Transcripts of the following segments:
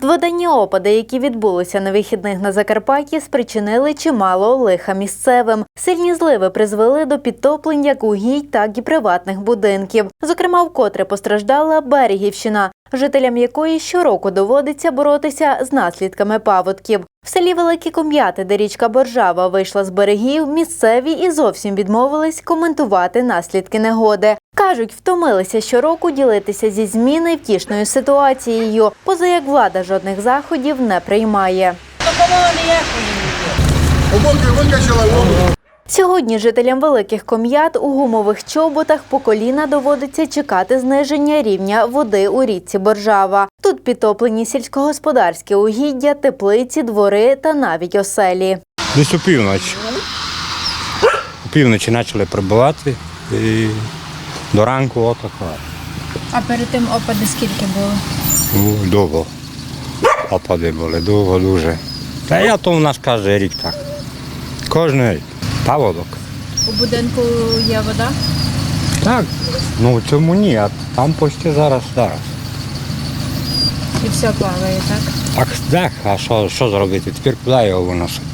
Дводенні опади, які відбулися на вихідних на Закарпатті, спричинили чимало лиха місцевим. Сильні зливи призвели до підтоплень як угідь, так і приватних будинків. Зокрема, вкотре постраждала Берегівщина, жителям якої щороку доводиться боротися з наслідками паводків. В селі Великі Ком'яти, де річка Боржава вийшла з берегів, місцеві і зовсім відмовились коментувати наслідки негоди. Кажуть, втомилися щороку ділитися зі зміни втішною ситуацією, поза як влада жодних заходів не приймає. Сьогодні жителям великих ком'ят у гумових чоботах по коліна доводиться чекати зниження рівня води у річці Боржава. Тут підтоплені сільськогосподарські угіддя, теплиці, двори та навіть оселі. Десь опівночі. Опівночі почали прибувати до ранку отако. А перед тим опади скільки було? Ну, Довго. Опади були, довго дуже. Та я то в нас кожен рік так. Кожен рік. Паводок. У будинку є вода? Так. Ну в цьому ні, а там почти зараз зараз. І все плаває, так? Так, так, а що, що зробити? Тепер куди його виносити?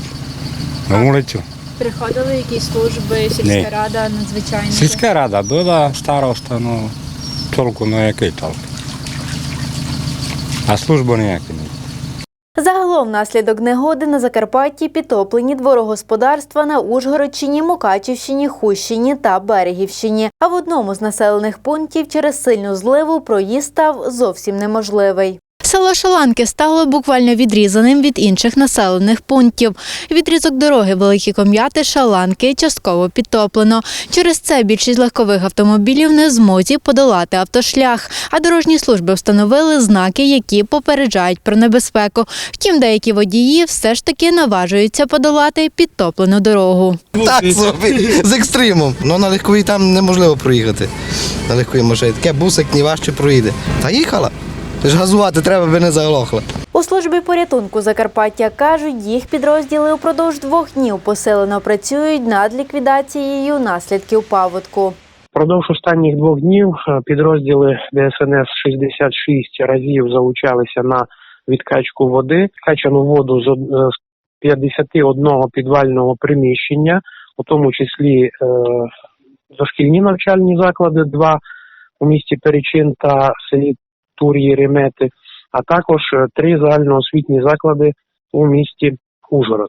На вулицю. Приходили якісь служби, сільська Ні. рада, надзвичайники? Сільська рада була староста, ну толку ну який толк. А служба ніякі не. Загалом внаслідок негоди на Закарпатті підтоплені дворогосподарства на Ужгородщині, Мукачівщині, Хущині та Берегівщині. А в одному з населених пунктів через сильну зливу проїзд став зовсім неможливий. Село Шаланки стало буквально відрізаним від інших населених пунктів. Відрізок дороги Великі Ком'яти Шаланки частково підтоплено. Через це більшість легкових автомобілів не змозі подолати автошлях. А дорожні служби встановили знаки, які попереджають про небезпеку. Втім, деякі водії все ж таки наважуються подолати підтоплену дорогу. Так з екстримом. Ну на легковій там неможливо проїхати. На легковій машині. Таке бусик ні важче проїде. Та їхала. Ж газувати треба, би не заглохла. У службі порятунку Закарпаття кажуть, їх підрозділи упродовж двох днів посилено працюють над ліквідацією наслідків паводку. Впродовж останніх двох днів е, підрозділи ДСНС 66 разів залучалися на відкачку води. Качану воду з од- е, з 51 підвального приміщення, у тому числі е, дошкільні навчальні заклади, два у місті Перечин та селі Тур'ї Ремети, а також е, три загальноосвітні заклади у місті Ужгород.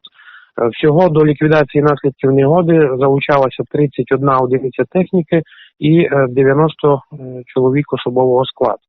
Е, Всього до ліквідації наслідків негоди залучалося 31 одиниця техніки і е, 90 е, чоловік особового складу.